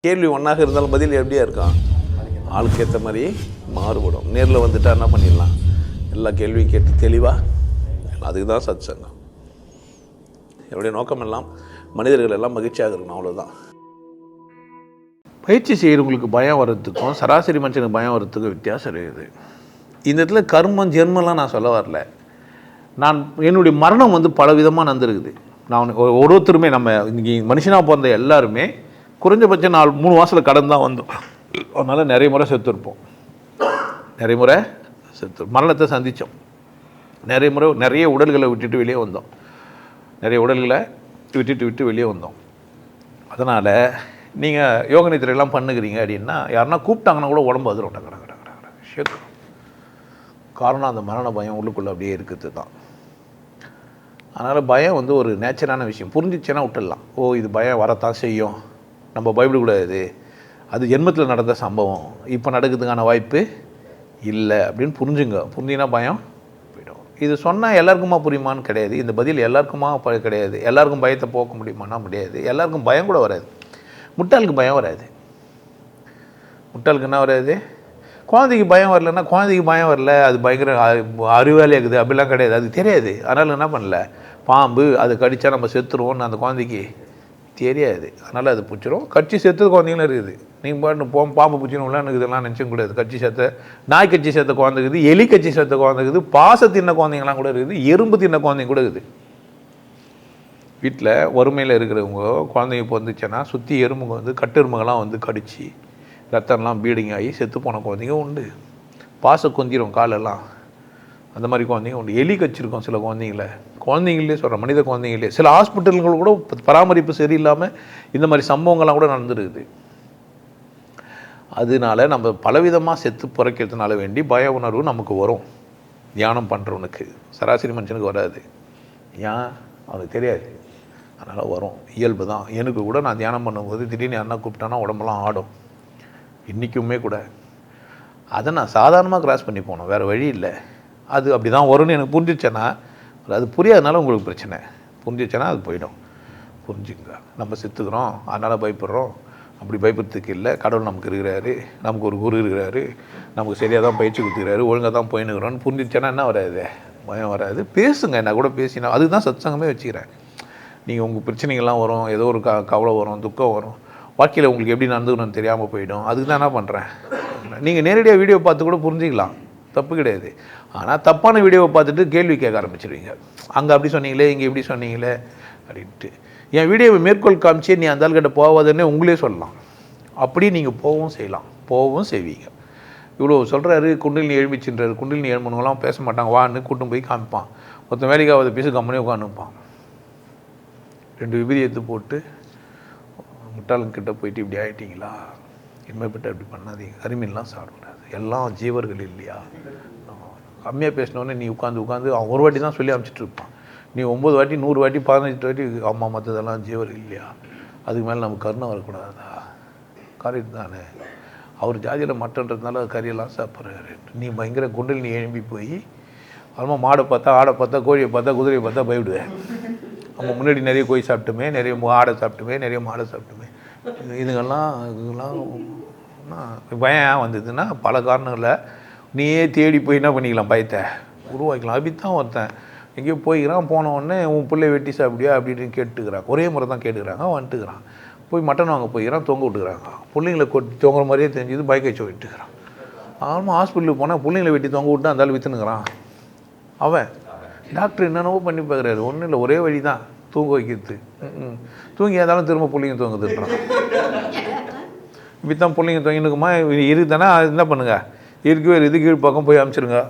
கேள்வி ஒன்றாக இருந்தாலும் பதில் எப்படியா இருக்கான் ஆளுக்கு ஏற்ற மாதிரி மாறுபடும். நேரில் வந்துட்டா என்ன பண்ணிடலாம்? எல்லா கேள்வியும் கேட்டு தெளிவாக அதுக்கு தான் சத் சங்கம் என்னுடைய நோக்கம் எல்லாம் மனிதர்கள் எல்லாம் மகிழ்ச்சியாக இருக்கணும் அவ்வளோதான் பயிற்சி செய்கிறவங்களுக்கு பயம் வர்றதுக்கும் சராசரி மனுஷனுக்கு பயம் வர்றதுக்கும் வித்தியாசம் இருக்குது. இந்த இடத்துல கர்மம் ஜென்மம்லாம் நான் சொல்ல வரல. நான் என்னுடைய மரணம் வந்து பல விதமாக நடந்திருக்குது. நான் ஒரு- ஒருத்தருமே நம்ம இன்னைக்கு மனுஷனாக பிறந்த எல்லாருமே குறைஞ்சபட்சம் நாலு மூணு மாதத்தில் கடன் தான் வந்தோம் அதனால் நிறைய முறை செத்துருப்போம். நிறைய முறை செத்து மரணத்தை சந்தித்தோம் நிறைய முறை நிறைய உடல்களை விட்டுட்டு வெளியே வந்தோம். நிறைய உடல்களை விட்டுட்டு விட்டு வெளியே வந்தோம். அதனால் நீங்கள் யோக நித்திரையெல்லாம் பண்ணுகிறீங்க அப்படின்னா யாருன்னா கூப்பிட்டாங்கன்னா கூட உடம்பு அதிரும். கடை கடை கடை ஷேக்கும். காரணம் அந்த மரண பயம் உள்ளுக்குள்ளே அப்படியே இருக்குது தான். அதனால் பயம் வந்து ஒரு நேச்சரான விஷயம். புரிஞ்சிச்சுன்னா விட்டுடலாம். ஓ இது பயம் வரத்தான் செய்யும். நம்ம பயப்படக்கூடாது அது ஜென்மத்தில் நடந்த சம்பவம். இப்போ நடக்கிறதுக்கான வாய்ப்பு இல்லை அப்படின்னு புரிஞ்சுங்க. புரிஞ்சிங்கன்னா பயம் போயிடும். இது சொன்னால் எல்லாருக்குமா புரியுமான்னு கிடையாது. இந்த பதில் எல்லாருக்குமா ப- கிடையாது. எல்லாருக்கும் பயத்தை போக்க முடியுமானா முடியாது. எல்லாருக்கும் பயம் கூட வராது. முட்டாளுக்கு பயம் வராது. முட்டாளுக்கு என்ன வராது? குழந்தைக்கு பயம் வரலன்னா குழந்தைக்கு பயம் வரல. அது பயங்கர அறிவாளி இருக்குது அப்படிலாம் கிடையாது. அது தெரியாது. அதனால் என்ன பண்ணல? பாம்பு அது கடித்தா நம்ம செத்துருவோம்னு அந்த குழந்தைக்கு தெரியாது. அதனால் அது பிடிச்சிரும். கட்சி செத்து குழந்தைங்களும் இருக்குது. நீங்கள் பாட்டு போ பாம்பு பிடிச்சினும்லாம் எனக்கு இதெல்லாம் நினச்சும் கூடாது. கட்சி சேர்த்த நாய் கட்சி சேர்த்த குழந்தைக்குது எலி கட்சி சேர்த்த குழந்தைக்குது பாச தின்ன குழந்தைங்கலாம் கூட இருக்குது எறும்பு தின்ன குழந்தைங்க கூட இருக்குது. வீட்டில் வறுமையில் இருக்கிறவங்க குழந்தைங்க பிறந்துச்சுன்னா சுற்றி எறும்புங்க வந்து கட்டெரும்புகள்லாம் வந்து கடிச்சு ரத்தம்லாம் பீடிங் ஆகி செத்து போன குழந்தைங்க உண்டு. பாச கொந்திரும் காலெல்லாம். அந்த மாதிரி குழந்தைங்க உண்டு. எலி கச்சிருக்கோம் சில குழந்தைங்கள. குழந்தைங்களே சொல்கிறேன் மனித குழந்தைங்களே சில ஹாஸ்பிட்டல்கள் கூட பராமரிப்பு சரியில்லாமல் இந்த மாதிரி சம்பவங்கள்லாம் கூட நடந்துருக்குது. அதனால நம்ம பலவிதமாக செத்து பிறக்கிறதுனால வேண்டி பய உணர்வு நமக்கு வரும். தியானம் பண்ணுறவனுக்கு சராசரி மனுஷனுக்கு வராது. ஏன்? அவனுக்கு தெரியாது. அதனால் வரும். இயல்பு தான். எனக்கு கூட நான் தியானம் பண்ணும்போது திடீர்னு யாருன்னா கூப்பிட்டானா உடம்பெல்லாம் ஆடும். இன்றைக்குமே கூட. அதை நான் சாதாரணமாக கிராஸ் பண்ணி போனோம் வேறு வழி இல்லை. அது அப்படி தான் வரும்னு எனக்கு புரிஞ்சிச்சேன்னா அது புரியாதனால உங்களுக்கு பிரச்சனை. புரிஞ்சிச்சேன்னா அது போயிடும். புரிஞ்சுங்க. நம்ம செத்துக்கிறோம். அதனால் பயப்படுறோம். அப்படி பயப்படுறதுக்கு இல்லை. கடவுள் நமக்கு இருக்கிறாரு. நமக்கு ஒரு குரு இருக்கிறாரு. நமக்கு சரியாக தான் பயிற்சி கொடுத்துக்கிறாரு. ஒழுங்காக தான் போயினுக்கிறோன்னு புரிஞ்சிச்சேன்னா என்ன வராது? பயம் வராது. பேசுங்க. என்ன கூட பேசினா அதுக்கு தான் சத்சங்கமே வச்சுக்கிறேன். நீங்கள் உங்கள் பிரச்சனைகள்லாம் வரும். ஏதோ ஒரு க கவலை வரும். துக்கம் வரும். வாழ்க்கையில் உங்களுக்கு எப்படி நடந்துக்கணும்னு தெரியாமல் போயிடும். அதுக்கு தான் என்ன பண்ணுறேன் நீங்கள் நேரடியாக வீடியோ பார்த்து கூட புரிஞ்சிக்கலாம். தப்பு கிடையாது. ஆனால் தப்பான வீடியோவை பார்த்துட்டு கேள்வி கேட்க ஆரம்பிச்சிருவீங்க. அங்கே அப்படி சொன்னீங்களே இங்கே இப்படி சொன்னீங்களே அப்படின்ட்டு. என் வீடியோவை மேற்கோள் காமிச்சே நீ அந்த ஆள்கிட்ட போகாதன்னே உங்களே சொல்லலாம். அப்படியே நீங்கள் போகவும் செய்யலாம். போகவும் செய்வீங்க. இவ்வளோ சொல்கிறாரு குண்டில் நீ எழுப்பிச்சுன்றாரு குண்டில் நீ எழுமணுங்களாம் பேச மாட்டாங்க. வான்னு கூட்டும் போய் காமிப்பான். ஒருத்தன் வேலைக்காவது பேச கம்மனே உட்காந்துப்பான் ரெண்டு விபதி போட்டு முட்டாளங்கிட்ட போயிட்டு இப்படி ஆயிட்டீங்களா? இனிமேப்பட்டு அப்படி பண்ணாதீங்க. கரிமீன்லாம் சாப்பிடக்கூடாது. எல்லாம் ஜீவர்கள் இல்லையா? கம்மியாக பேசினோடனே நீ உட்காந்து உட்காந்து அவன் ஒரு வாட்டி தான் சொல்லி அனுப்பிச்சிட்டு நீ ஒம்பது வாட்டி நூறு வாட்டி பதினஞ்சு வாட்டி அம்மா மற்றதெல்லாம் ஜீவர் இல்லையா? அதுக்கு மேலே நமக்கு கருணை வரக்கூடாதா? கரெக்ட் தானே. அவர் ஜாதியில் மட்டன்றதுனால கறியெல்லாம் சாப்பிட்றாரு நீ பயங்கர குண்டில் நீ எழும்பி போய் அப்புறமா மாடை பார்த்தா ஆடை பார்த்தா கோழியை பார்த்தா குதிரையை பார்த்தா பயப்படுவேன் அவங்க முன்னாடி நிறைய கோழி சாப்பிட்டுமே நிறைய ஆடை சாப்பிட்டுமே நிறைய மாடை சாப்பிட்டுமே. இதுங்கெல்லாம் இதுங்கெல்லாம் என்ன, பயம் வந்ததுன்னா பல காரணங்களில் நீயே தேடி போய் என்ன பண்ணிக்கலாம் பயத்தை? உருவாக்கலாம் அப்படித்தான் ஒருத்தன் எங்கேயோ போய்க்கிறான். போன உடனே உன் பிள்ளை வெட்டி சாப்பிடியா அப்படின்னு கேட்டுக்கிறான். ஒரே முறை தான் கேட்டுக்கிறாங்க. வந்துட்டுக்கிறான். போய் மட்டன் வாங்க போய்க்கிறான். தொங்க விட்டுக்கிறாங்க. பிள்ளைங்களை கொட்டி தொங்குற மாதிரியே தெரிஞ்சது. பைக் வச்சு விட்டுக்கிறான் ஆமாம் ஹாஸ்பிட்டலுக்கு போனால் பிள்ளைங்களை வெட்டி தொங்க விட்டு அந்த ஆள் அவன் டாக்டர் என்னென்னவோ பண்ணி பார்க்குறாரு. ஒன்றும் இல்லை. ஒரே வழி தான். தூங்க வைக்கிறது. ம் தூங்கி இருந்தாலும் திரும்ப பிள்ளைங்க தூங்குதுன்றான். இப்படி தான் பிள்ளைங்க தூங்கினுக்குமா இருக்குதானே அது என்ன பண்ணுங்கள் இருக்கவே இது கீழ் பக்கம் போய் அமைச்சிருங்க.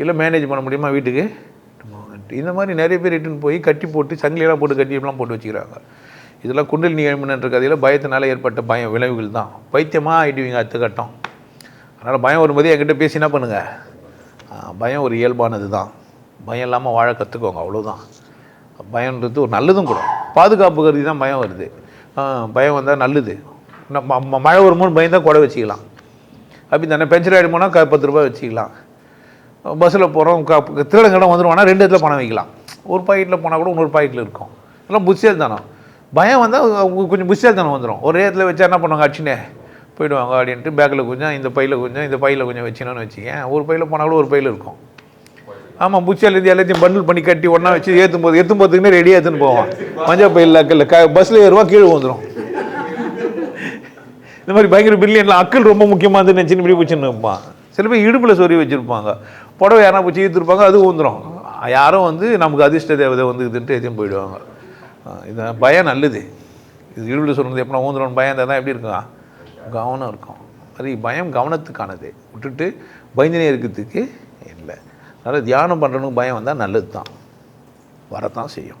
இல்லை மேனேஜ் பண்ண முடியுமா வீட்டுக்கு? இந்த மாதிரி நிறைய பேர் இட்டுன்னு போய் கட்டி போட்டு சங்கிலியெல்லாம் போட்டு கட்டியெல்லாம் போட்டு வச்சுக்கிறாங்க. இதெல்லாம் குண்டல் நியமனன்ற கதையில் பயத்தினால ஏற்பட்ட பயம் விளைவுகள் தான். பைத்தியமாக ஆகிடுவீங்க அடுத்த கட்டம். அதனால் பயம் வரும்போது என்கிட்ட பேசி என்ன பண்ணுங்கள் பயம் ஒரு இயல்பானது தான். பயம் இல்லாமல் வாழ கற்றுக்கோங்க அவ்வளோதான் பயம்ன்றது ஒரு நல்லதும் கூட. பாதுகாப்பு கருதி தான் பயம் வருது. பயம் வந்தால் நல்லது. நம்ம மழை வரும்போது பயந்தா கூட வச்சுக்கலாம். அப்படி தானே? பென்சர் ஆகிடுமோனா க பத்து ரூபாய் வச்சுக்கலாம். பஸ்ஸில் போகிறோம் க திருடங்கிடம் வந்துடுவானா ரெண்டு இடத்துல பணம் வைக்கலாம். ஒரு பாக்கெட்டில் போனால் கூட இன்னொரு பாக்கெட்டில் இருக்கும். எல்லாம் புஷியல் தானே பயம் வந்தால் கொஞ்சம் புத்திசாலித்தனம் வந்துடும் ஒரே இடத்துல வச்சா என்ன பண்ணுவாங்க? அச்சினே போயிடுவாங்க அப்படின்ட்டு பேக்கில் கொஞ்சம் இந்த பையில் கொஞ்சம் இந்த பையில் கொஞ்சம் வச்சுனோன்னு வச்சுக்கேன். ஒரு பையில் போனால் கூட ஒரு பையில் இருக்கும். ஆமாம் புச்சியாலேருந்து எல்லாத்தையும் பண்டில் பண்ணி கட்டி ஒன்றா வச்சு ஏற்றும் போது ஏற்றும் போதுக்குன்னே ரெடியாக ஏற்றுன்னு போவான். மஞ்சள் பையில் இல்லை க பஸ்ஸில் ஏறுவா கீழே வந்துடும் இந்த மாதிரி பயங்கர பில்லியன்ல அக்கள் ரொம்ப முக்கியமானது நினச்சின்னு இப்படி பிடிச்சின்னு இருப்பான் சில பேர் இடுப்பில் சொறி வச்சுருப்பாங்க. புடவை யாரா போச்சு ஈர்த்துருப்பாங்க அது ஊந்துடும் யாரும் வந்து நமக்கு அதிர்ஷ்ட தேவதை வந்து இதுன்ட்டு எதையும் போயிடுவாங்க. இது பயம் நல்லது. இது இடுப்பில் சொல்கிறது எப்போ ஊந்துடும் பயம் இருந்தால் தான் எப்படி இருக்கா கவனம் இருக்கும். அது பயம் கவனத்துக்கானது. விட்டுட்டு பயந்தினே இருக்கிறதுக்கு இல்லை. அதனால் தியானம் பண்ணுறவனுக்கு பயம் வந்தால் நல்லது தான் வரத்தான் செய்யும்.